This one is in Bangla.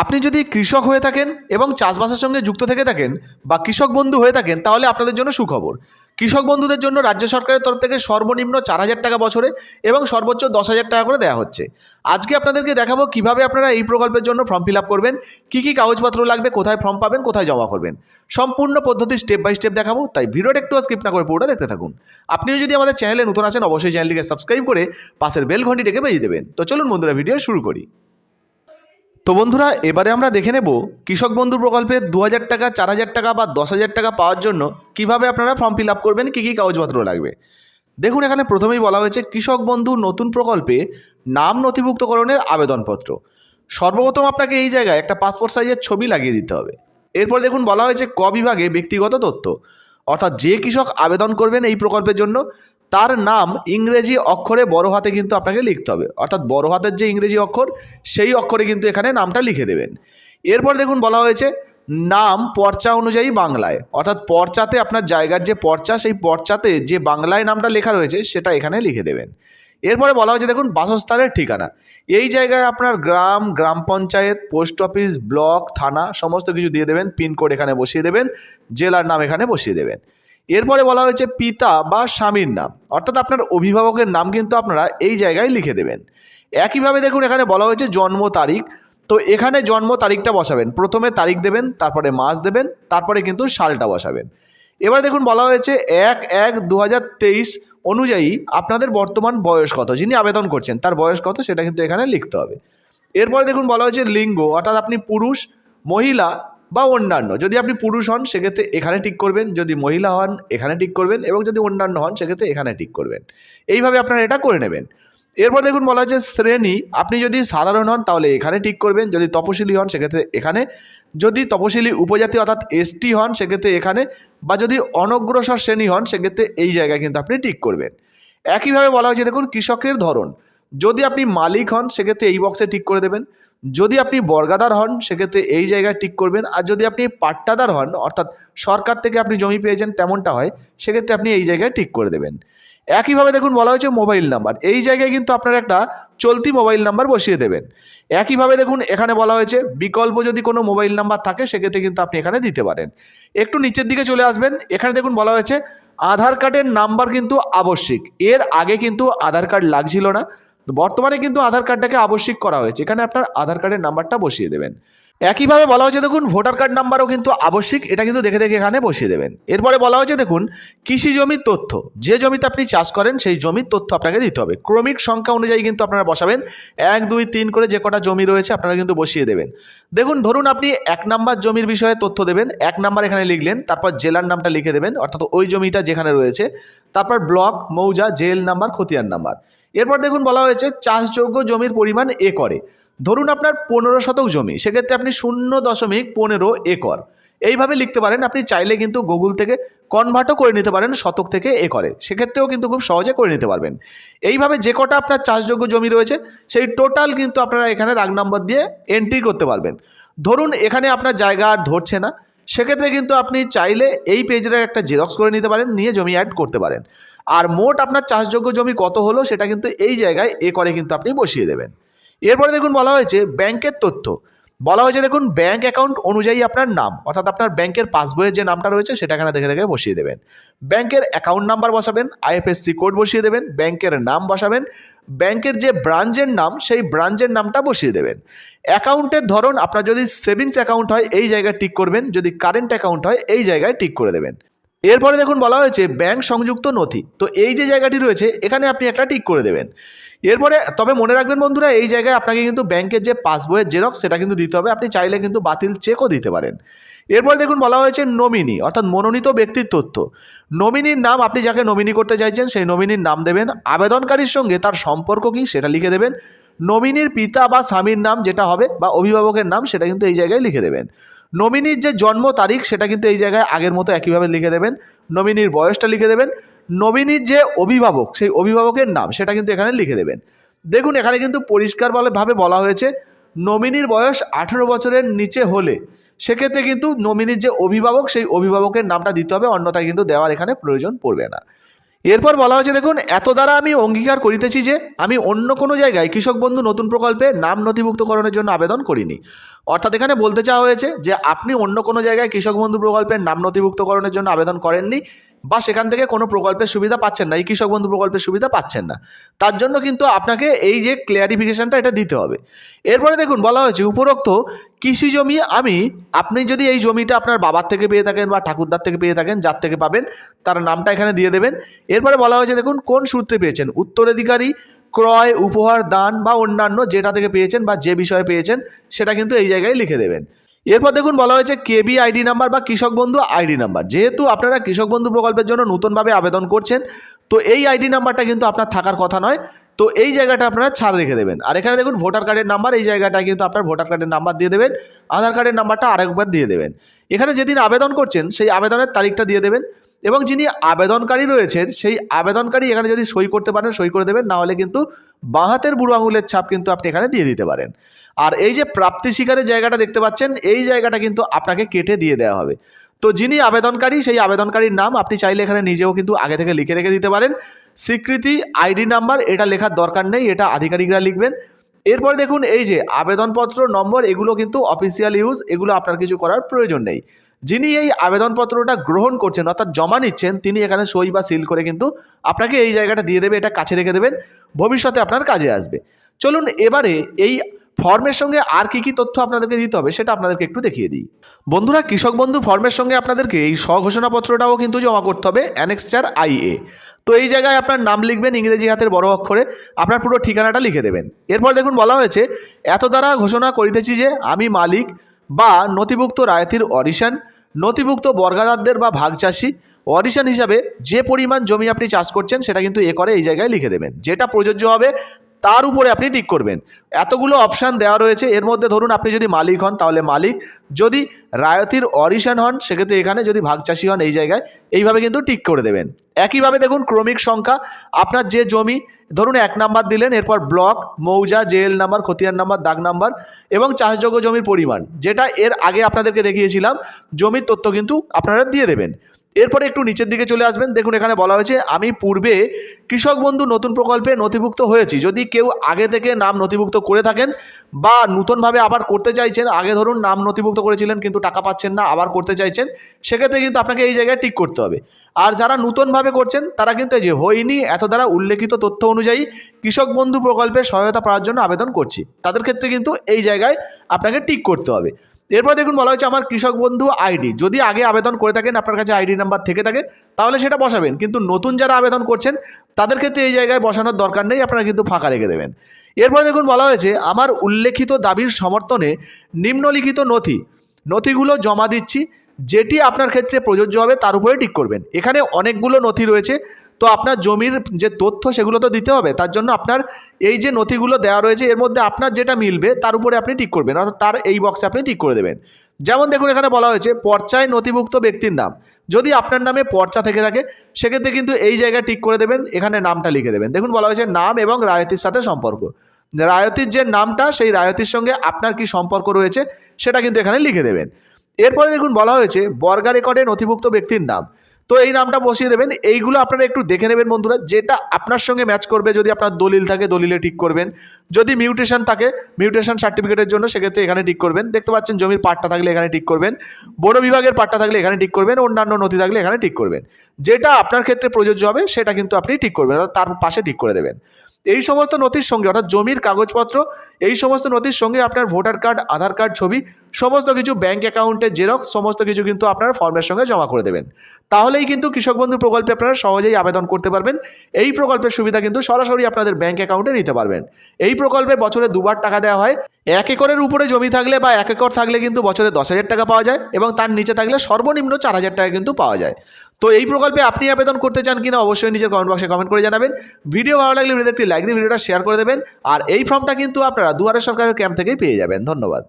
আপনি যদি কৃষক হয়ে থাকেন এবং চাষবাসের সঙ্গে যুক্ত থেকে থাকেন বা কৃষক বন্ধু হয়ে থাকেন, তাহলে আপনাদের জন্য সুখবর। কৃষক বন্ধুদের জন্য রাজ্য সরকারের তরফ থেকে সর্বনিম্ন চার হাজার টাকা বছরে এবং সর্বোচ্চ দশ হাজার টাকা করে দেওয়া হচ্ছে। আজকে আপনাদেরকে দেখাবো কীভাবে আপনারা এই প্রকল্পের জন্য ফর্ম ফিল করবেন, কী কী কাগজপত্র লাগবে, কোথায় ফর্ম পাবেন, কোথায় জমা করবেন। সম্পূর্ণ পদ্ধতি স্টেপ বাই স্টেপ দেখাবো, তাই ভিডিওটা একটু স্কিপ না করে পুরোটা দেখতে থাকুন। আপনিও যদি আমাদের চ্যানেলে নতুন আসেন, অবশ্যই চ্যানেলটিকে সাবস্ক্রাইব করে পাশের বেল ঘন্টিটাকে বেজে দেবেন। তো চলুন বন্ধুরা ভিডিও শুরু করি। তো বন্ধুরা, এবারে আমরা দেখে নেব কৃষক বন্ধু প্রকল্পে দু হাজার টাকা চার হাজার টাকা বা দশ টাকা পাওয়ার জন্য কীভাবে আপনারা ফর্ম ফিল আপ করবেন, কী কী কাগজপত্র লাগবে। দেখুন, এখানে প্রথমেই বলা হয়েছে কৃষক বন্ধু নতুন প্রকল্পে নাম নথিভুক্তকরণের আবেদনপত্র। সর্বপ্রথম আপনাকে এই জায়গায় একটা পাসপোর্ট সাইজের ছবি লাগিয়ে দিতে হবে। এরপর দেখুন, বলা হয়েছে ক বিভাগে ব্যক্তিগত তথ্য। অর্থাৎ যে কৃষক আবেদন করবেন এই প্রকল্পের জন্য তার নাম ইংরেজি অক্ষরে বড় হাতে কিন্তু আপনাকে লিখতে হবে। অর্থাৎ বড় হাতের যে ইংরেজি অক্ষর, সেই অক্ষরে কিন্তু এখানে নামটা লিখে দেবেন। এরপর দেখুন বলা হয়েছে, নাম পর্চা অনুযায়ী বাংলায়। অর্থাৎ পর্চাতে আপনার জায়গার যে পর্চা, সেই পর্চাতে যে বাংলায় নামটা লেখা রয়েছে, সেটা এখানে লিখে দেবেন। এরপরে বলা হয়েছে, দেখুন বাসস্থানের ঠিকানা। এই জায়গায় আপনার গ্রাম গ্রাম পঞ্চায়েত, পোস্ট অফিস, ব্লক, থানা, সমস্ত কিছু দিয়ে দেবেন। পিনকোড এখানে বসিয়ে দেবেন, জেলার নাম এখানে বসিয়ে দেবেন। এরপরে বলা হয়েছে পিতা বা স্বামীর নাম। অর্থাৎ আপনার অভিভাবকের নাম কিন্তু আপনারা এই জায়গায় লিখে দেবেন। একইভাবে দেখুন, এখানে বলা হয়েছে জন্ম তারিখ। তো এখানে জন্ম তারিখটা বসাবেন। প্রথমে তারিখ দেবেন, তারপরে মাস দেবেন, তারপরে কিন্তু সালটা বসাবেন। এবার দেখুন, বলা হয়েছে এক এক দু অনুযায়ী আপনাদের বর্তমান বয়স কত? যিনি আবেদন করছেন, তার বয়স কত? সেটা কিন্তু এখানে লিখতে হবে। এরপরে দেখুন, বলা হয়েছে লিঙ্গ। অর্থাৎ আপনি পুরুষ, মহিলা বা অন্যান্য। যদি আপনি পুরুষ হন, সেক্ষেত্রে এখানে টিক করবেন। যদি মহিলা হন, এখানে টিক করবেন। এবং যদি অন্যান্য হন, সেক্ষেত্রে এখানে টিক করবেন। এইভাবে আপনারা এটা করে নেবেন। এরপর দেখুন, বলা হয়েছে শ্রেণি। আপনি যদি সাধারণ হন, তাহলে এখানে টিক করবেন। যদি তপশিলি হন, সেক্ষেত্রে এখানে। যদি তপশিলি উপজাতি, অর্থাৎ এসটি হন, সেক্ষেত্রে এখানে। বা যদি অনগ্রসর শ্রেণি হন, সেক্ষেত্রে এই জায়গায় কিন্তু আপনি টিক করবেন। একইভাবে বলা হয়েছে, দেখুন, কৃষকের ধরন। যদি আপনি মালিক হন, সেক্ষেত্রে এই বক্সে টিক করে দেবেন। যদি আপনি বর্গাদার হন, সেক্ষেত্রে এই জায়গায় টিক করবেন। আর যদি আপনি পাট্টাদার হন, অর্থাৎ সরকার থেকে আপনি জমি পেয়েছেন তেমনটা হয়, সেক্ষেত্রে আপনি এই জায়গায় টিক করে দেবেন। একইভাবে দেখুন, বলা হয়েছে মোবাইল নাম্বার। এই জায়গায় কিন্তু আপনার একটা চলতি মোবাইল নাম্বার বসিয়ে দেবেন। একইভাবে দেখুন, এখানে বলা হয়েছে, বিকল্প যদি কোনো মোবাইল নাম্বার থাকে, সেক্ষেত্রে কিন্তু আপনি এখানে দিতে পারেন। একটু নিচের দিকে চলে আসবেন। এখানে দেখুন, বলা হয়েছে, আধার কার্ডের নাম্বার কিন্তু আবশ্যিক। এর আগে কিন্তু আধার কার্ড লাগছিল না। বর্তমানে কিন্তু আধার কার্ডটাকে আবশ্যিক করা হয়েছে। এখানে আপনার আধার কার্ডের নাম্বারটা বসিয়ে দেবেন। একইভাবে বলা হয়েছে, দেখুন, ভোটার কার্ড নাম্বারও কিন্তু আবশ্যিক, এটা কিন্তু দেখে দেখে এখানে বসিয়ে দেবেন। এরপরে বলা হয়েছে, দেখুন, কৃষি জমির তথ্য। যে জমিতে আপনি চাষ করেন, সেই জমির তথ্য আপনাকে দিতে হবে। ক্রমিক সংখ্যা অনুযায়ী কিন্তু আপনারা বসাবেন। এক, দুই, তিন করে যে কটা জমি রয়েছে, আপনারা কিন্তু বসিয়ে দেবেন। দেখুন, ধরুন আপনি এক নাম্বার জমির বিষয়ে তথ্য দেবেন। এক নাম্বার এখানে লিখলেন, তারপর জেলার নামটা লিখে দেবেন, অর্থাৎ ওই জমিটা যেখানে রয়েছে। তারপর ব্লক, মৌজা, জেল নাম্বার, খতিয়ান নাম্বার। এরপর দেখুন বলা হয়েছে, চাষযোগ্য জমির পরিমাণ একরে। ধরুন আপনার পনেরো শতক জমি, সেক্ষেত্রে আপনি শূন্য দশমিক পনেরো একর। এইভাবে লিখতে পারেন, আপনি চাইলে কিন্তু গুগল থেকে কনভার্টও করে নিতে পারেন শতক থেকে একরে। সেক্ষেত্রেও কিন্তু খুব সহজে করে নিতে পারবেন। এইভাবে যে কটা আপনার চাষযোগ্য জমি রয়েছে, সেই টোটাল কিন্তু আপনারা এখানে দাগ নম্বর দিয়ে এন্ট্রি করতে পারবেন। ধরুন এখানে আপনার জায়গা আর ধরছে না, সেক্ষেত্রে কিন্তু আপনি চাইলে এই পেজের একটা জেরক্স করে নিতে পারেন, নিয়ে জমি অ্যাড করতে পারেন। আর মোট আপনার চাষযোগ্য জমি কত হলো সেটা কিন্তু এই জায়গায় এ করে কিন্তু আপনি বসিয়ে দেবেন। এরপরে দেখুন বলা হয়েছে ব্যাংকের তথ্য। বলা হয়েছে দেখুন ব্যাংক অ্যাকাউন্ট অনুযায়ী আপনার নাম, অর্থাৎ আপনার ব্যাংকের পাসবইয়ের যে নামটা রয়েছে সেটা এখানে দেখে দেখে বসিয়ে দেবেন। ব্যাংকের অ্যাকাউন্ট নাম্বার বসাবেন, আইএফএসসি কোড বসিয়ে দেবেন, ব্যাংকের নাম বসাবেন, ব্যাংকের যে ব্রাঞ্চের নাম সেই ব্রাঞ্চের নামটা বসিয়ে দেবেন। অ্যাকাউন্টের ধরন, আপনার যদি সেভিংস অ্যাকাউন্ট হয়, এই জায়গায় টিক করবেন, যদি কারেন্ট অ্যাকাউন্ট হয়, এই জায়গায় টিক করে দেবেন। এরপরে দেখুন বলা হয়েছে ব্যাংক সংযুক্ত নথি। তো এই যে জায়গাটি রয়েছে, এখানে আপনি একটা টিক করে দেবেন। এরপরে, তবে মনে রাখবেন বন্ধুরা, এই জায়গায় আপনাকে কিন্তু ব্যাংকের যে পাসবইয়ের জেরক্স, সেটা কিন্তু দিতে হবে। আপনি চাইলে কিন্তু বাতিল চেকও দিতে পারেন। এরপর দেখুন বলা হয়েছে নমিনি, অর্থাৎ মনোনীত ব্যক্তির তথ্য। নমিনির নাম, আপনি যাকে নমিনি করতে চাইছেন, সেই নমিনির নাম দেবেন। আবেদনকারীর সঙ্গে তার সম্পর্ক কী, সেটা লিখে দেবেন। নমিনির পিতা বা স্বামীর নাম, যেটা হবে, বা অভিভাবকের নাম, সেটা কিন্তু এই জায়গায় লিখে দেবেন। নমিনির যে জন্ম তারিখ, সেটা কিন্তু এই জায়গায় আগের মতো একইভাবে লিখে দেবেন। নমিনির বয়সটা লিখে দেবেন। নমিনির যে অভিভাবক, সেই অভিভাবকের নাম, সেটা কিন্তু এখানে লিখে দেবেন। দেখুন, এখানে কিন্তু পরিষ্কারভাবে বলা হয়েছে, নমিনির বয়স আঠেরো বছরের নিচে হলে সেক্ষেত্রে কিন্তু নমিনির যে অভিভাবক, সেই অভিভাবকের নামটা দিতে হবে, অন্যথায় কিন্তু দেওয়ার এখানে প্রয়োজন পড়বে না। এরপর বলা হয়েছে, দেখুন, এত দ্বারা আমি অঙ্গীকার করিতেছি যে আমি অন্য কোনো জায়গায় কৃষক বন্ধু নতুন প্রকল্পে নাম নথিভুক্তকরণের জন্য আবেদন করিনি। অর্থাৎ এখানে বলতে চাওয়া হয়েছে যে আপনি অন্য কোনো জায়গায় কৃষক বন্ধু প্রকল্পের নাম নথিভুক্তকরণের জন্য আবেদন করেননি বা সেখান থেকে কোনো প্রকল্পের সুবিধা পাচ্ছেন না, এই কৃষক বন্ধু প্রকল্পের সুবিধা পাচ্ছেন না। তার জন্য কিন্তু আপনাকে এই যে ক্লিয়ারিফিকেশনটা এটা দিতে হবে। এরপরে দেখুন, বলা হয়েছে, উপরোক্ত কৃষি জমি আমি, আপনি যদি এই জমিটা আপনার বাবার থেকে পেয়ে থাকেন বা ঠাকুরদার থেকে পেয়ে থাকেন, যার থেকে পাবেন, তার নামটা এখানে দিয়ে দেবেন। এরপরে বলা হয়েছে, দেখুন, কোন সূত্রে পেয়েছেন? উত্তরাধিকারী ক্রয়, উপহার, দান বা অন্যান্য যেটা থেকে পেয়েছেন বা যে বিষয়ে পেয়েছেন, সেটা কিন্তু এই জায়গায় লিখে দেবেন। এরপর দেখুন বলা হয়েছে কেবি আইডি নাম্বার বা কৃষক বন্ধু আইডি নাম্বার। যেহেতু আপনারা কৃষক বন্ধু প্রকল্পের জন্য নতুনভাবে আবেদন করছেন, তো এই আইডি নাম্বারটা কিন্তু আপনার থাকার কথা নয়। তো এই জায়গাটা আপনারা ছাড় রেখে দেবেন। আর এখানে দেখুন ভোটার কার্ডের নাম্বার, এই জায়গাটা কিন্তু আপনার ভোটার কার্ডের নাম্বার দিয়ে দেবেন। আধার কার্ডের নাম্বারটা আরেকবার দিয়ে দেবেন। এখানে যেদিন আবেদন করছেন, সেই আবেদনের তারিখটা দিয়ে দেবেন। এবং যিনি আবেদনকারী রয়েছেন, সেই আবেদনকারী এখানে যদি সই করতে পারেন, সই করে দেবেন না হলে কিন্তু বাঁ হাতের বুড়ো আঙুলের ছাপ কিন্তু আপনি এখানে দিয়ে দিতে পারেন। আর এই যে প্রাপ্তি শিকারের জায়গাটা দেখতে পাচ্ছেন, এই জায়গাটা কিন্তু আপনাকে কেটে দিয়ে দেওয়া হবে। তো যিনি আবেদনকারী, সেই আবেদনকারীর নাম আপনি চাইলে এখানে নিজেও কিন্তু আগে থেকে লিখে রেখে দিতে পারেন। স্বীকৃতি, আইডি নাম্বার, এটা লেখার দরকার নেই, এটা আধিকারিকরা লিখবেন। এরপর দেখুন, এই যে আবেদনপত্র নম্বর, এগুলো কিন্তু অফিসিয়াল ইউজ, এগুলো আপনার কিছু করার প্রয়োজন নেই। যিনি এই আবেদনপত্রটা গ্রহণ করছেন, অর্থাৎ জমা নিচ্ছেন, তিনি এখানে সই বা সিল করে কিন্তু আপনাকে এই জায়গাটা দিয়ে দেবে, এটা কাছে রেখে দেবেন, ভবিষ্যতে আপনার কাজে আসবে। চলুন এবারে এই ফর্মের সঙ্গে আর কি কি তথ্য আপনাদেরকে দিতে হবে, সেটা আপনাদেরকে একটু দেখিয়ে দিই। বন্ধুরা, কৃষক বন্ধু ফর্মের সঙ্গে আপনাদেরকে এই স্বঘোষণাপত্রটাও কিন্তু জমা করতে হবে অ্যানেক্সচার এ তো এই জায়গায় আপনার নাম লিখবেন, ইংরেজি হাতের বড় অক্ষরে, আপনার পুরো ঠিকানাটা লিখে দেবেন। এরপর দেখুন, বলা হয়েছে, এত দ্বারা ঘোষণা করিতেছি যে, আমি মালিক বা নথিভুক্ত রায়তির অরিশান, নথিভুক্ত বর্গাদারদের বা ভাগচাষী, অরিশান হিসাবে যে পরিমাণ জমি আপনি চাষ করছেন সেটা কিন্তু এ করে এই জায়গায় লিখে দেবেন। যেটা প্রযোজ্য হবে তার উপরে আপনি টিক করবেন। এতগুলো অপশান দেওয়া রয়েছে। এর মধ্যে ধরুন আপনি যদি মালিক হন, তাহলে মালিক। যদি রায়তির অরিশন হন, সেক্ষেত্রে এখানে যদি ভাগচাষী হন এই জায়গায়, এইভাবে কিন্তু টিক করে দেবেন। একইভাবে দেখুন ক্রমিক সংখ্যা। আপনার যে জমি, ধরুন এক নাম্বার দিলেন, এরপর ব্লক মৌজা জেএল নাম্বার খতিয়ান নাম্বার দাগ নাম্বার এবং চাষযোগ্য জমির পরিমাণ, যেটা এর আগে আপনাদেরকে দেখিয়েছিলাম, জমির তথ্য কিন্তু আপনারা দিয়ে দেবেন। এরপরে একটু নিচের দিকে চলে আসবেন। দেখুন, এখানে বলা হয়েছে, আমি পূর্বে কৃষক বন্ধু নতুন প্রকল্পে নথিভুক্ত হয়েছি। যদি কেউ আগে থেকে নাম নথিভুক্ত করে থাকেন বা নতুনভাবে আবার করতে চাইছেন, আগে ধরুন নাম নথিভুক্ত করেছিলেন কিন্তু টাকা পাচ্ছেন না, আবার করতে চাইছেন, সেক্ষেত্রে কিন্তু আপনাকে এই জায়গায় টিক করতে হবে। আর যারা নতুনভাবে করছেন, তারা কিন্তু এই যে হয়নি, এত দ্বারা উল্লেখিত তথ্য অনুযায়ী কৃষক বন্ধু প্রকল্পের সহায়তা পাওয়ার জন্য আবেদন করছি। তাদের ক্ষেত্রে কিন্তু এই জায়গায় আপনাকে টিক করতে হবে। এরপর দেখুন বলা হয়েছে আমার কৃষক বন্ধু আইডি। যদি আগে আবেদন করে থাকেন, আপনার কাছে আইডি নাম্বার থেকে থাকে, তাহলে সেটা বসাবেন। কিন্তু নতুন যারা আবেদন করছেন, তাদের ক্ষেত্রে এই জায়গায় বসানোর দরকার নেই, আপনারা কিন্তু ফাঁকা রেখে দেবেন। এরপরে দেখুন বলা হয়েছে, আমার উল্লেখিত দাবির সমর্থনে নিম্নলিখিত নথি, নথিগুলো জমা দিচ্ছি, যেটি আপনার ক্ষেত্রে প্রযোজ্য হবে, তার উপরে টিক করবেন। এখানে অনেকগুলো নথি রয়েছে তো আপনার জমির যে তথ্য সেগুলো তো দিতে হবে, তার জন্য আপনার এই যে নথিগুলো দেওয়া রয়েছে, এর মধ্যে আপনার যেটা মিলবে তার উপরে আপনি টিক করবেন, অর্থাৎ তার এই বক্সে আপনি টিক করে দেবেন। যেমন দেখুন এখানে বলা হয়েছে, পর্চায় নথিভুক্ত ব্যক্তির নাম। যদি আপনার নামে পর্চা থেকে থাকে, সেক্ষেত্রে কিন্তু এই জায়গায় টিক করে দেবেন, এখানে নামটা লিখে দেবেন। দেখুন বলা হয়েছে, নাম এবং রায়তির সাথে সম্পর্ক। রায়তির যে নামটা, সেই রায়তির সঙ্গে আপনার কি সম্পর্ক রয়েছে, সেটা কিন্তু এখানে লিখে দেবেন। এরপরে দেখুন বলা হয়েছে, বর্গা রেকর্ডে নথিভুক্ত ব্যক্তির নাম। তো এই নামটা বসিয়ে দেবেন। এইগুলো আপনারা একটু দেখে নেবেন বন্ধুরা। যেটা আপনার সঙ্গে ম্যাচ করবে, যদি আপনার দলিল থাকে, দলিলে ঠিক করবেন। যদি মিউটেশন থাকে মিউটেশন সার্টিফিকেটের জন্য সেক্ষেত্রে এখানে ঠিক করবেন। দেখতে পাচ্ছেন জমির পাট্টা থাকলে এখানে ঠিক করবেন। বড় বিভাগের পাট্টা থাকলে এখানে ঠিক করবেন। অন্যান্য নথি থাকলে এখানে ঠিক করবেন। যেটা আপনার ক্ষেত্রে প্রযোজ্য হবে, সেটা কিন্তু আপনি ঠিক করবেন, অর্থাৎ তার পাশে ঠিক করে দেবেন। এই সমস্ত নথির সঙ্গে, অর্থাৎ জমির কাগজপত্র, এই সমস্ত নথির সঙ্গে আপনার ভোটার কার্ড, আধার কার্ড ছবি, সমস্ত কিছু ব্যাঙ্ক অ্যাকাউন্টের জেরক্স সমস্ত কিছু কিন্তু আপনার ফর্মের সঙ্গে জমা করে দেবেন। তাহলেই কিন্তু কৃষক বন্ধু প্রকল্পে আপনারা সহজেই আবেদন করতে পারবেন। এই প্রকল্পের সুবিধা কিন্তু সরাসরি আপনাদের ব্যাঙ্ক অ্যাকাউন্টে নিতে পারবেন। এই প্রকল্পে বছরে দুবার টাকা দেওয়া হয়। এক একরের উপরে জমি থাকলে বা এক একর থাকলে কিন্তু বছরে দশ হাজার টাকা পাওয়া যায় এবং তার নিচে থাকলে সর্বনিম্ন চার হাজার টাকা কিন্তু পাওয়া যায়। তো এই প্রকল্পে আপনি আবেদন করতে চান কিনা অবশ্যই নিজের কমেন্ট বক্সে কমেন্ট করে জানাবেন। ভিডিও ভালো লাগলে ভিডিও একটি লাইক দিয়ে ভিডিওটা শেয়ার করে দেবেন। আর এই ফর্মটা কিন্তু আপনারা দুয়ারে সরকারের ক্যাম্প থেকেই পেয়ে যাবেন। ধন্যবাদ।